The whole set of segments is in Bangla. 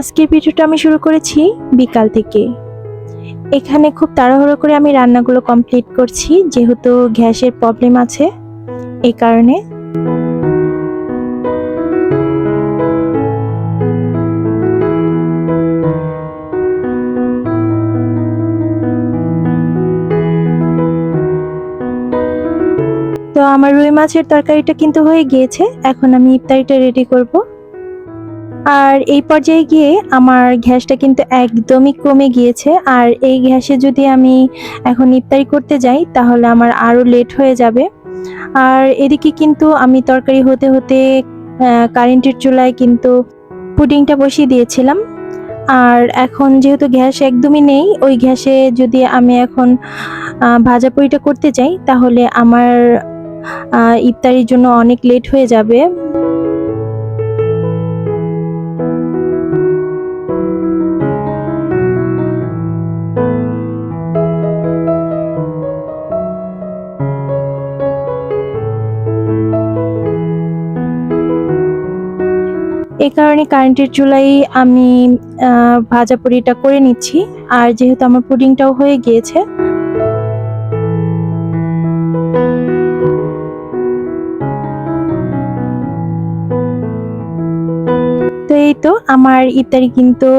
আজকের ভিডিওটা আমি শুরু করেছি বিকাল থেকে। এখানে খুব তাড়াহুড়ো করে আমি রান্নাগুলো কমপ্লিট করছি, যেহেতু গ্যাসের প্রবলেম আছে, এই কারণে। তো আমার রুই মাছের তরকারিটা কিন্তু হয়ে গিয়েছে, এখন আমি ইফতারিটা রেডি করব। আর এই পর্যায়ে গিয়ে আমার গ্যাসটা কিন্তু একদমই কমে গিয়েছে। আর এই গ্যাসে যদি আমি এখন ইফতারি করতে যাই, তাহলে আমার আরও লেট হয়ে যাবে। আর এদিকে কিন্তু আমি তরকারি হতে হতে কারেন্টের চুলায় কিন্তু পুডিংটা বসিয়ে দিয়েছিলাম। আর এখন যেহেতু গ্যাস একদমই নেই, ওই গ্যাসে যদি আমি এখন ভাজা পুরিটা করতে যাই, তাহলে আমার ইফতারির জন্য অনেক লেট হয়ে যাবে। এই কারণে কারেন্টের চুলাই আমি ভাজা পুরিটা করে নিচ্ছি। আর যেহেতু আমার পুডিংটাও হয়ে গিয়েছে। তো এই তো আমার ইফতারি কিন্তু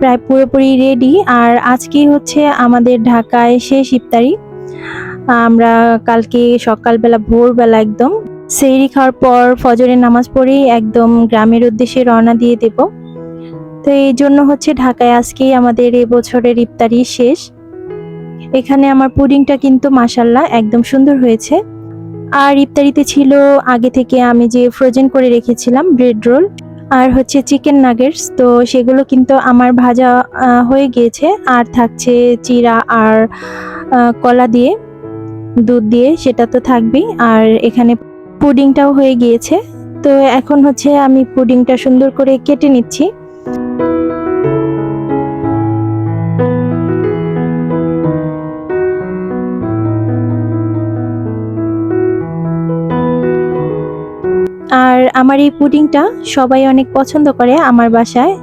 প্রায় পুরোপুরি রেডি আর আজকেই হচ্ছে আমাদের ঢাকায় শেষ ইফতারি। আমরা কালকে সকালবেলা, ভোরবেলা একদম সেহরি খাওয়ার পর ফজরের নামাজ পড়েই একদম গ্রামের উদ্দেশ্যে রওনা দিয়ে দেব। তো এই জন্য হচ্ছে ঢাকায় আজকেই আমাদের এ বছরের ইফতারি শেষ। এখানে আমার পুডিংটা কিন্তু মাসাল্লাহ একদম সুন্দর হয়েছে। আর ইফতারিতে ছিল আগে থেকে আমি যে ফ্রোজেন করে রেখেছিলাম ব্রেড রোল আর হচ্ছে চিকেন নাগেটস তো সেগুলো কিন্তু আমার ভাজা হয়ে গিয়েছে। আর থাকছে চিরা আর কলা দিয়ে, দুধ দিয়ে, সেটা তো থাকবেই। আর এখানে পুডিংটাও হয়ে গিয়েছে। তো এখন হচ্ছে আমি পুডিংটা সুন্দর করে কেটে নিচ্ছি। আর আমার এই পুডিংটা সবাই অনেক পছন্দ করে আমার বাসায়।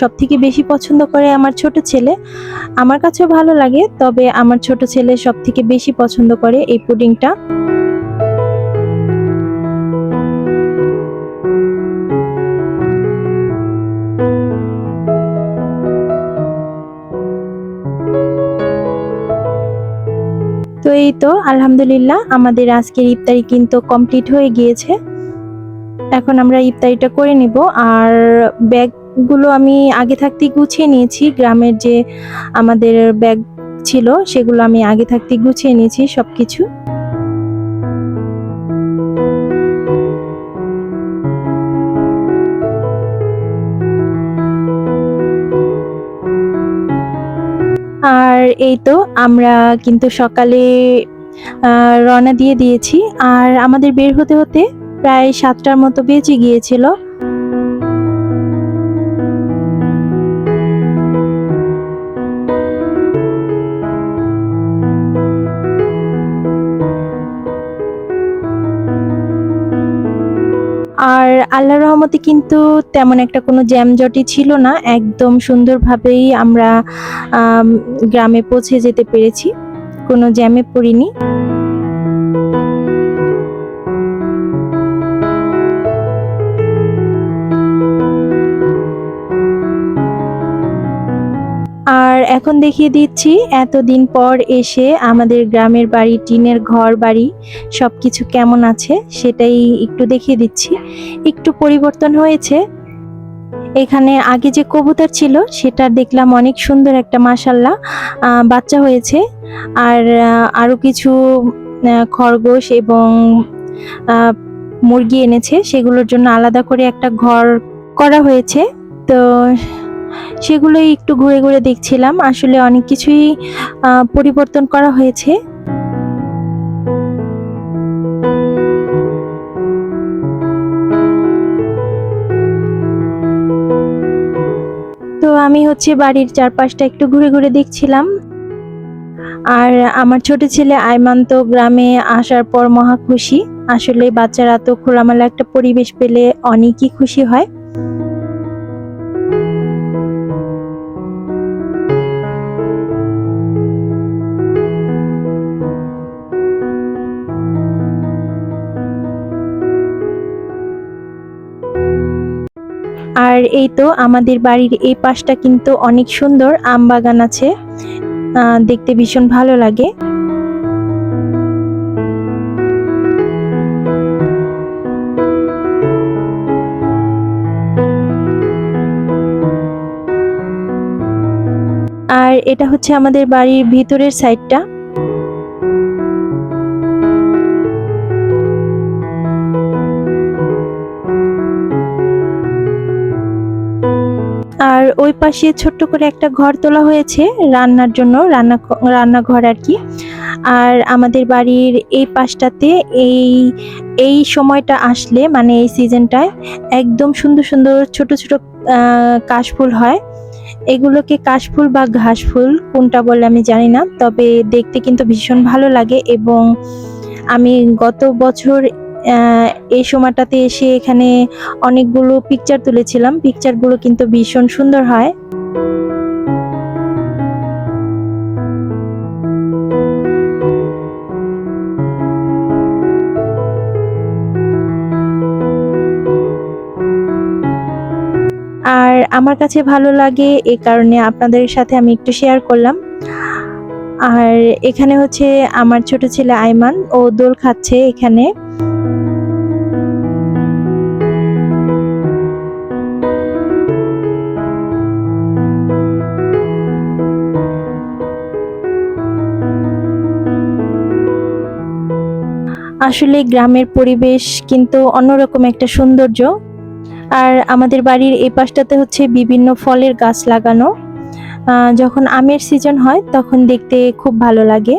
সব থেকে বেশি পছন্দ করে আমার ছোট ছেলে। আমার কাছেও ভালো লাগে, তবে আমার ছোট ছেলে সব থেকে বেশি পছন্দ করে এই পুডিংটা। এই তো, আলহামদুলিল্লাহ, আমাদের আজকের ইফতারি কিন্তু কমপ্লিট হয়ে গিয়েছে। এখন আমরা ইফতারিটা করে নিব, আর ব্যাগগুলো আমি আগে থাকতেই গুছিয়ে নিয়েছি, গ্রামের যে আমাদের ব্যাগ ছিল, সেগুলো আমি আগে থাকতে গুছিয়ে নিয়েছি সবকিছু। আর এই তো আমরা কিন্তু সকালে রওনা দিয়ে দিয়েছি। আর আমাদের বের হতে হতে প্রায় সাতটার মতো বেজে গিয়েছিল। আল্লাহর রহমতে কিন্তু তেমন একটা কোনো জ্যামজটই ছিল না। একদম সুন্দরভাবেই আমরা গ্রামে পৌঁছে যেতে পেরেছি। কোনো জ্যামে পড়িনি। আর এখন দেখিয়ে দিচ্ছি, এতদিন পর এসে আমাদের গ্রামের বাড়ি, টিনের ঘর বাড়ি সব কিছু কেমন আছে সেটাই একটু দেখিয়ে দিচ্ছি। একটু পরিবর্তন হয়েছে। এখানে আগে যে কবুতর ছিল, সেটা দেখলাম অনেক সুন্দর একটা মাসাল্লাহ বাচ্চা হয়েছে। আর আরও কিছু খরগোশ এবং মুরগি এনেছে, সেগুলোর জন্য আলাদা করে একটা ঘর করা হয়েছে। তো সেগুলোই একটু ঘুরে ঘুরে দেখছিলাম। আসলে অনেক কিছুই পরিবর্তন করা হয়েছে। তো আমি হচ্ছে বাড়ির চারপাশটা একটু ঘুরে ঘুরে দেখছিলাম। আর আমার ছোট ছেলে আইমান তো গ্রামে আসার পর মহা খুশি। আসলে বাচ্চারা তো খোলামেলা একটা পরিবেশ পেলে অনেকই খুশি হয়। আর এই তো আমাদের বাড়ির এই পাশটা কিন্তু অনেক সুন্দর আম বাগান আছে। দেখতে ভীষণ ভালো লাগে। আর এটা হচ্ছে আমাদের বাড়ির ভিতরের সাইডটা ওই পাশে ছোট্ট করে একটা ঘর তোলা হয়েছে রান্নার জন্য, রান্না রান্নাঘর আর কি। আর আমাদের বাড়ির এই পাশটাতে এই এই সময়টা আসলে মানে এই সিজনটায় একদম সুন্দর সুন্দর ছোট ছোট কাশফুল হয়। এগুলোকে কাশফুল বা ঘাসফুল কোনটা বলে আমি জানি না, তবে দেখতে কিন্তু ভীষণ ভালো লাগে এবং আমি গত বছর এই সময়টাতে এসে এখানে অনেকগুলো পিকচার তুলেছিলাম। পিকচারগুলো কিন্তু ভীষণ সুন্দর হয়। আর আমার কাছে ভালো লাগে এই কারণে আপনাদের সাথে আমি একটু শেয়ার করলাম। আর এখানে হচ্ছে আমার ছোট ছেলে আইমান, ও দোল খাচ্ছে এখানে। আসলে গ্রামের পরিবেশ কিন্তু অন্যরকম একটা সৌন্দর্য। আর আমাদের বাড়ির এই পাশটাতে হচ্ছে বিভিন্ন ফলের গাছ লাগানো। যখন আমের সিজন হয়, তখন দেখতে খুব ভালো লাগে।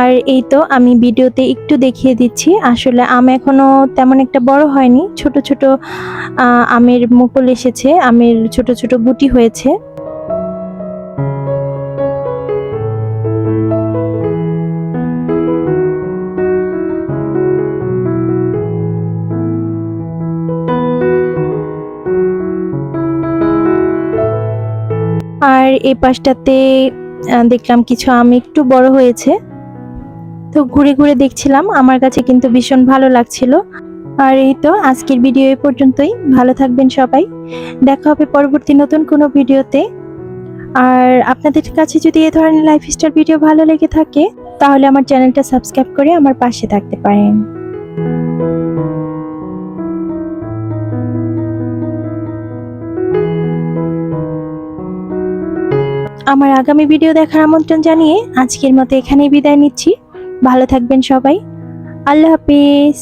আর এই তো আমি ভিডিওতে একটু দেখিয়ে দিচ্ছি, আসলে আম এখনও তেমন একটা বড় হয়নি। ছোট ছোট আমের মুকুল এসেছে, আমের ছোট ছোট গুটি হয়েছে। এই পাশটাতে দেখলাম কিছু আম একটু বড় হয়েছে। তো ঘুরে ঘুরে দেখছিলাম, আমার কাছে কিন্তু ভীষণ ভালো লাগছিল। আর এই তো আজকের ভিডিও এই পর্যন্তই। ভালো থাকবেন সবাই। দেখা হবে পরবর্তী নতুন কোনো ভিডিওতে। আর আপনাদের কাছে যদি এ ধরনের লাইফস্টাইল ভিডিও ভালো লেগে থাকে, তাহলে আমার চ্যানেলটা সাবস্ক্রাইব করে আমার পাশে থাকতে পারেন। আমার আগামী ভিডিও দেখার আমন্ত্রণ জানিয়ে আজকের মতো এখানেই বিদায় নিচ্ছি। ভালো থাকবেন সবাই। আল্লাহ হাফিজ।